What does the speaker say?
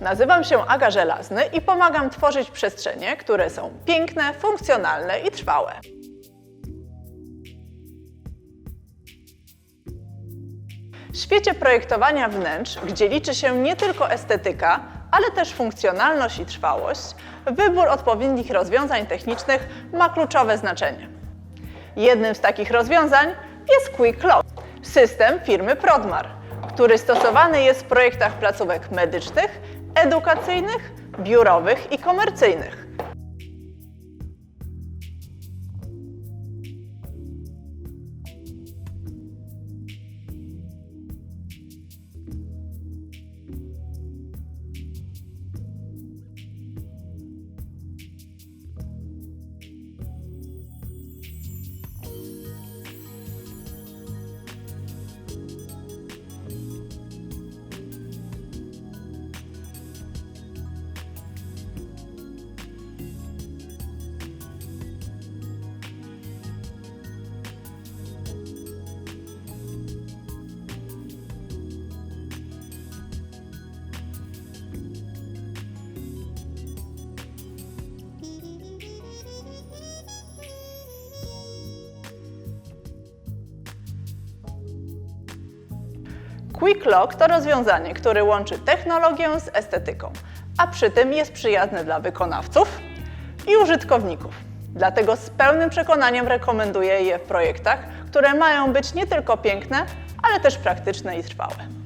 Nazywam się Aga Żelazny i pomagam tworzyć przestrzenie, które są piękne, funkcjonalne i trwałe. W świecie projektowania wnętrz, gdzie liczy się nie tylko estetyka, ale też funkcjonalność i trwałość, wybór odpowiednich rozwiązań technicznych ma kluczowe znaczenie. Jednym z takich rozwiązań jest Quick Lock, system firmy Prodmar, który stosowany jest w projektach placówek medycznych, edukacyjnych, biurowych i komercyjnych. Quick Lock to rozwiązanie, które łączy technologię z estetyką, a przy tym jest przyjazne dla wykonawców i użytkowników. Dlatego z pełnym przekonaniem rekomenduję je w projektach, które mają być nie tylko piękne, ale też praktyczne i trwałe.